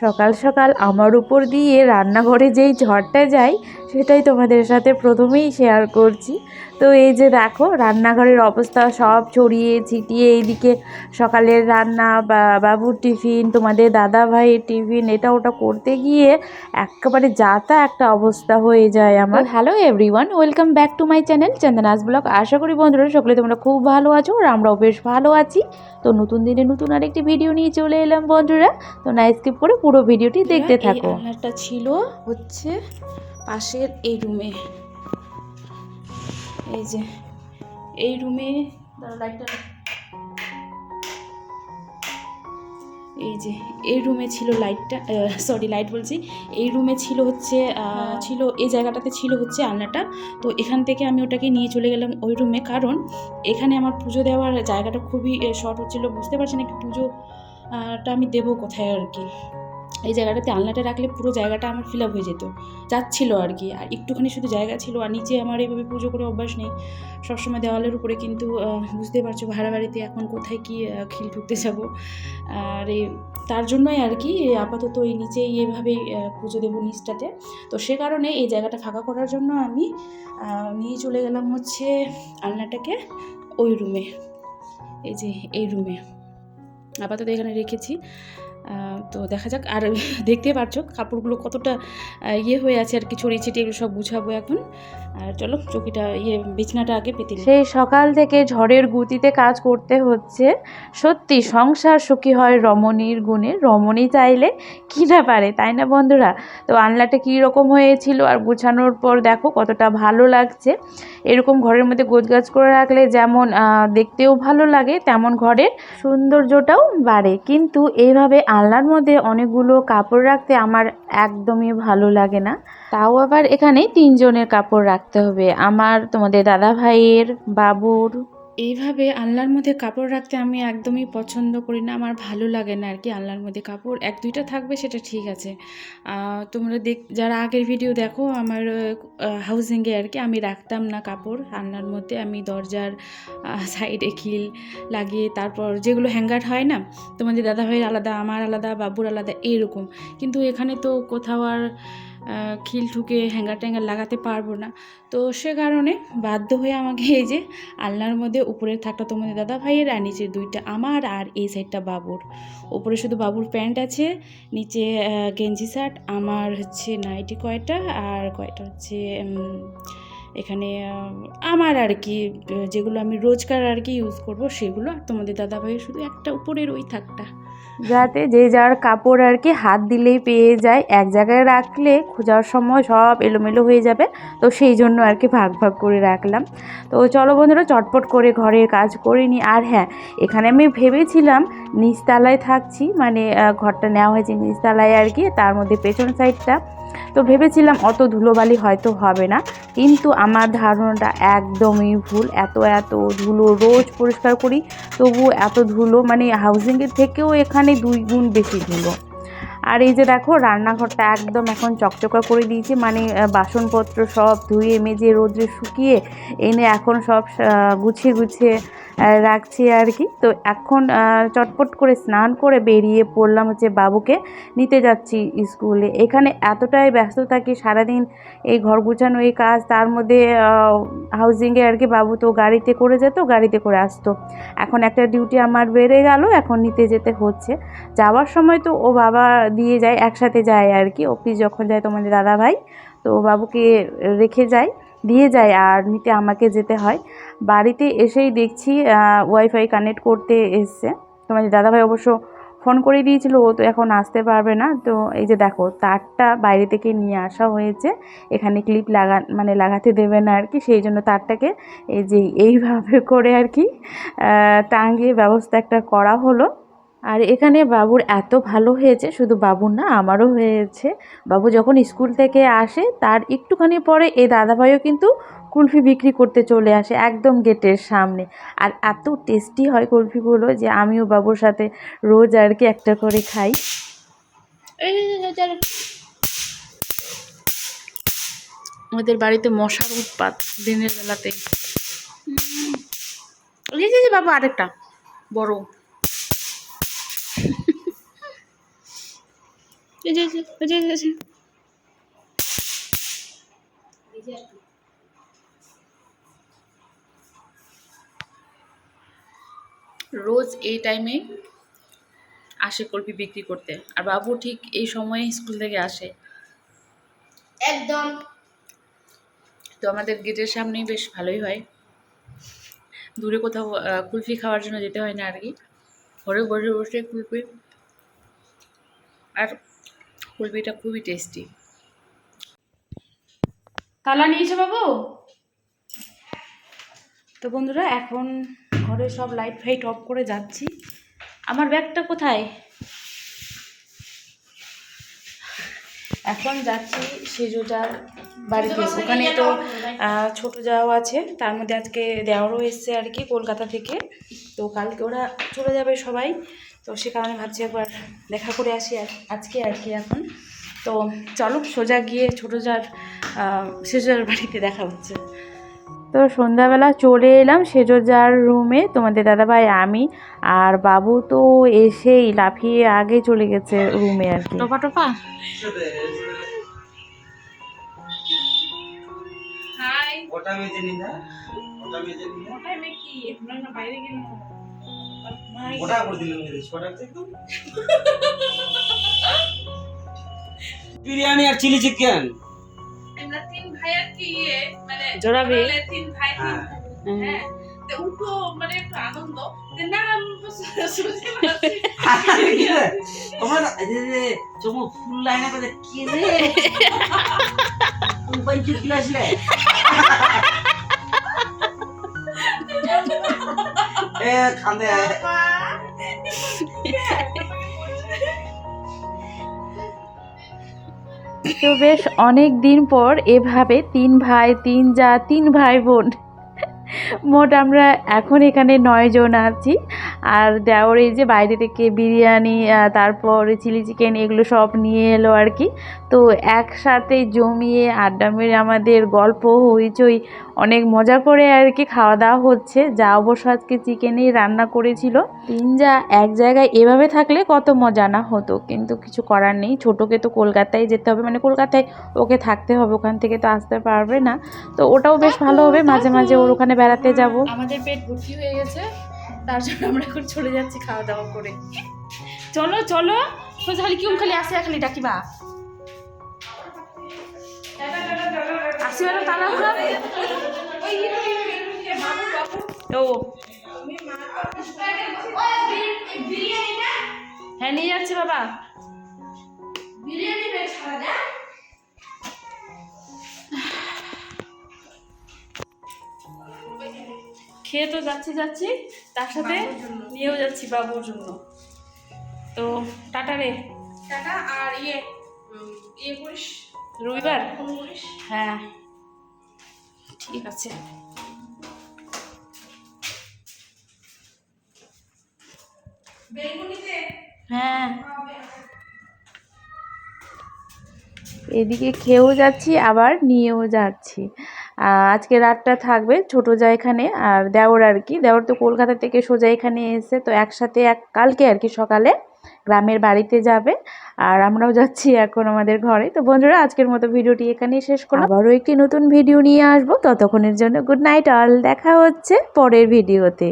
সকাল সকাল আমার উপর দিয়ে রান্নাঘরে যেই ঝড়টা যায় সেটাই তোমাদের সাথে প্রথমেই শেয়ার করছি। তো এই যে দেখো রান্নাঘরের অবস্থা সব ছড়িয়ে ছিটিয়ে এইদিকে সকালের রান্না বা বাবুর টিফিন তোমাদের দাদা ভাইয়ের টিফিন এটা ওটা করতে গিয়ে একেবারে যাতা একটা অবস্থা হয়ে যায় আমার। Hello everyone welcome back to my channel Chandana's blog আশা করি বন্ধুরা সকলে তোমরা খুব ভালো আছো আর আমরাও বেশ ভালো আছি। তো নতুন দিনে নতুন আরেকটি ভিডিও নিয়ে চলে এলাম বন্ধুরা। তো না স্কিপ করে পুরো ভিডিওটি দেখতে থাকো। একটা ছিল হচ্ছে পাশের এই রুমে এই যে এই রুমে লাইটটা এই যে এই রুমে ছিল লাইটটা সরি লাইট বলছি। এই রুমে ছিল হচ্ছে ছিল এই জায়গাটাতে ছিল হচ্ছে আলনাটা। তো এখান থেকে আমি ওটাকে নিয়ে চলে গেলাম ওই রুমে কারণ এখানে আমার পুজো দেওয়ার জায়গাটা খুবই শর্ট হচ্ছিল। বুঝতে পারছেন একটু পুজো আহ, টা আমি দেবো কোথায় আর কি। এই জায়গাটাতে আলনাটা রাখলে পুরো জায়গাটা আমার ফিল আপ হয়ে যেত। যাচ্ছিল আর কি, আর একটুখানি শুধু জায়গা ছিল আর নিচে আমার এইভাবে পুজো করে অভ্যাস নেই। সবসময় দেওয়ালের উপরে কিন্তু বুঝতে পারছ ভাড়া বাড়িতে এখন কোথায় কি খিল ঢুকতে যাব। আর এই, তার জন্যই আর কি আপাতত এই নিচেই এভাবেই পুজো দেবো নিচটাতে। তো সে কারণে এই জায়গাটা ফাঁকা করার জন্য আমি নিয়ে চলে গেলাম হচ্ছে আলনাটাকে ওই রুমে এই যে এই রুমে আপাতত এখানে রেখেছি। তো দেখা যাক, আর দেখতে পারছ কাপড়গুলো কতটা ইয়ে হয়ে আছে আর কি, ছড়িয়ে ছিটিয়ে এগুলো সব গুছাবো এখন। আর চলো, চকিটা ইয়ে বিছনাটা আগে পেতে সেই সকাল থেকে ঝড়ের গতিতে কাজ করতে হচ্ছে। সত্যি, সংসার সুখী হয় রমণীর গুণে। রমণী চাইলে কি না পারে, তাই না বন্ধুরা? তো আনলাটা কী রকম হয়েছিল আর গুছানোর পর দেখো কতটা ভালো লাগছে। এরকম ঘরের মধ্যে গোছগাছ করে রাখলে যেমন দেখতেও ভালো লাগে, তেমন ঘরের সৌন্দর্যটাও বাড়ে। কিন্তু এইভাবে আলনার মধ্যে অনেকগুলো কাপড় রাখতে আমার একদমই ভালো লাগে না। তাও আবার এখানে তিনজনের কাপড় রাখতে হবে। আমার তোমাদের দাদা ভাইয়ের বাবুর এইভাবে আলনার মধ্যে কাপড় রাখতে আমি একদমই পছন্দ করি না। আমার ভালো লাগে না আর কি আলনার মধ্যে কাপড়। এক, দুইটা থাকবে সেটা ঠিক আছে। তোমরা দেখ, যারা আগের ভিডিও দেখো, আমার হাউজিংয়ে আর কি আমি রাখতাম না কাপড়। আলনার মধ্যে আমি দরজার সাইডে খিল লাগিয়ে তারপর যেগুলো হ্যাঙ্গার হয় না, তোমাদের দাদা ভাইয়ের আলাদা, আমার আলাদা, বাবুর আলাদা এরকম কিন্তু এখানে তো কোথাও আর খিল ঠুকে হ্যাঙ্গার ট্যাঙ্গার লাগাতে পারব না। তো সে কারণে বাধ্য হয়ে আমাকে এই যে আলনার মধ্যে উপরের থাকটা তোমাদের দাদা ভাইয়ের আর নিচে দুইটা আমার আর এই সাইডটা বাবুর। উপরে শুধু বাবুর প্যান্ট আছে, নিচে গেঞ্জি শার্ট, আমার হচ্ছে নাইটি কয়টা আর কয়টা হচ্ছে এখানে আমার আর কি যেগুলো আমি রোজকার আর কি ইউজ করব সেগুলো আর তোমাদের দাদা ভাইয়ের শুধু একটা উপরের ওই থাকটা। যাতে যে যার কাপড় আর কি হাত দিলেই পেয়ে যায়, এক জায়গায় রাখলে খোঁজার সময় সব এলোমেলো হয়ে যাবে। তো সেই জন্য আর কি ভাগ ভাগ করে রাখলাম। তো চলো বন্ধুরা, চটপট করে ঘরের কাজ করে আর হ্যাঁ এখানে আমি ভেবেছিলাম নিচতলায় থাকছি মানে ঘরটা নেওয়া হয়েছে নিচতলায় আর কি, তার মধ্যে পেছন সাইডটা তো ভেবেছিলাম অত ধুলোবালি হয়তো হবে না, কিন্তু আমার ধারণাটা একদমই ভুল। এত এত ধুলো রোজ পরিষ্কার করি, তবু এত ধুলো মানে হাউজিংয়ের থেকেও এখানে দুই গুণ বেশি ধুলো। আর এই যে দেখো, রান্নাঘরটা একদম এখন চকচকা করে দিয়েছি মানে বাসনপত্র সব ধুয়ে, মেজে রোদ্রে শুকিয়ে, এনে এখন সব গুছিয়ে গুছিয়ে রাখছি আর কি তো এখন চটপট করে স্নান করে বেরিয়ে পড়লাম হচ্ছে বাবুকে নিতে যাচ্ছি স্কুলে। এখানে এতটাই ব্যস্ত থাকি সারাদিন এই ঘর গুছানো, এই কাজ, তার মধ্যে হাউজিংয়ে আর কি বাবু তো গাড়িতে করে যেত, গাড়িতে করে আসতো। এখন একটা ডিউটি আমার বেড়ে গেল, এখন নিতে যেতে হচ্ছে। যাওয়ার সময় তো ও বাবা দিয়ে যায়, একসাথে যায় আর কি অফিস যখন যায় তোমাদের দাদা ভাই তো বাবুকে রেখে যায়। দিয়ে যায় আর নিতে আমাকে যেতে হয়। বাড়িতে এসেই দেখছি ওয়াইফাই কানেক্ট করতে এসছে। তোমাদের দাদা ভাই অবশ্য ফোন করে দিয়েছিল, ও তো এখন আসতে পারবে না। তো এই যে দেখো, তারটা বাইরে থেকে নিয়ে আসা হয়েছে। এখানে ক্লিপ লাগা মানে লাগাতে দেবে না আর কি, সেই জন্য তারটাকে এই যে এইভাবে করে আর কি টাঙিয়ে ব্যবস্থা একটা করা হলো। আর এখানে বাবুর এত ভালো হয়েছে শুধু বাবুর না আমারও হয়েছে। বাবু যখন স্কুল থেকে আসে তার একটুখানি পরে এই দাদাভাইও কিন্তু কুলফি বিক্রি করতে চলে আসে একদম গেটের সামনে। আর এত টেস্টি হয় কুলফিগুলো যে আমিও বাবুর সাথে রোজ আর কি একটা করে খাই। আমাদের বাড়িতে মশার উৎপাত দিনের বেলাতে এই যে যে বাবা আরেকটা। বড় এই যে এই যে, এই যে, এই যে, এই যে। রোজ এই টাইমে আসে কলপি বিক্রি করতে। আর বাবু ঠিক এই সময়ে স্কুল থেকে আসে। একদম। তো আমাদের গেটের সামনেই বেশ ভালোই হয়। দূরে কোথাও কুলফি খাওয়ার জন্য যেতে হয় না আর কি। ঘরে বসে বসে কুলফি। আর কুলফিটা খুবই টেস্টি তালা নিয়েছো বাবু? তো বন্ধুরা এখন ঘরে সব লাইট ফাইট অফ করে যাচ্ছি। আমার ব্যাগটা কোথায়? এখন যাচ্ছি সেজুটার বাড়িতে। ওখানে তো ছোট যাও আছে। তার মধ্যে আজকে দেওয়ারও এসছে আর কি কলকাতা থেকে। তো কালকে ওরা চলে যাবে সবাই। তো সে কারণে ভাবছি একবার দেখা করে আসি আর আজকে আর কি এখন। তো চলো সোজা গিয়ে ছোটো যার সেজুজার বাড়িতে দেখা হচ্ছে। তো সন্ধ্যাবেলা চলে এলাম সেজোজার রুমে তোমাদের দাদাভাই আমি আর বাবু তো এসেই লাফিয়ে আগে চলে গেছে রুমে আর কি। টোপা টোপা? হাই ওটা মেজে নিন না ওটা মেজে নিন না টাইমে কি বাইরে গেলেন ওটা করে দিলেন বিরিয়ানি আর চিলি চিকেন। আমরা তিন ভাই আর কি ইয়ে, মানে জোড়াবে তিন ভাই হ্যাঁ। হ্যাঁ। উঠো মানে একটু আনন্দ। না আমি। তোমরা চমু ফুল লাইনে করে কি রে? এ তো বেশ অনেক দিন পর এভাবে তিন ভাই, তিন যা, তিন ভাই বোন। মোট আমরা এখন এখানে নয় জন আছি। আর দেওর এই যে বাইরে থেকে বিরিয়ানি তারপর চিলি চিকেন এগুলো সব নিয়ে এলো আর কি। তো একসাথে জমিয়ে আড্ডা মেরে আমাদের গল্প হইচই অনেক মজা করে আর কি খাওয়া দাওয়া হচ্ছে। যা অবশ্য আজকে চিকেনই রান্না করেছিল। তিন যা এক জায়গায় এভাবে থাকলে কত মজা না হতো কিন্তু কিছু করার নেই। ছোটোকে তো কলকাতায় যেতে হবে মানে কলকাতায় ওকে থাকতে হবে ওখান থেকে তো আসতে পারবে না। তো ওটাও বেশ ভালো হবে মাঝে মাঝে ওর ওখানে বেড়াতে যাব। আমাদের পেট ভর্তি হয়ে গেছে। তার জন্য আমরা এখন চলে যাচ্ছি খাওয়া দাওয়া করে। চলো চলো। খালি কিউম খালি আসে খালি ডাকিবা। আসিবার তারা ও। হ্যাঁ নিয়ে যাচ্ছি বাবা। বিরিয়ানি খেয়ে তো যাচ্ছি যাচ্ছি। তার সাথে নিয়েও যাচ্ছি বাবুর জন্য। তো টাটা রে। টাকা আর ইয়ে ইয়ে করিস? রবিবার? হ্যাঁ। ঠিক আছে। হ্যাঁ। এদিকে খেয়েও যাচ্ছি আবার নিয়েও যাচ্ছি। আজকে রাতটা থাকবে ছোট যা এখানে আর দেওর আর কি। দেওর তো কলকাতা থেকে সোজা এখানে এসে তো একসাথে এক কালকে আর কি সকালে গ্রামের বাড়িতে যাবে। আর আমরাও যাচ্ছি এখন আমাদের ঘরে। তো বন্ধুরা, আজকের মতো ভিডিওটি এখানেই শেষ করলাম। আবারও একটি নতুন ভিডিও নিয়ে আসব। ততক্ষণের জন্য গুড নাইট অল। দেখা হচ্ছে পরের ভিডিওতে।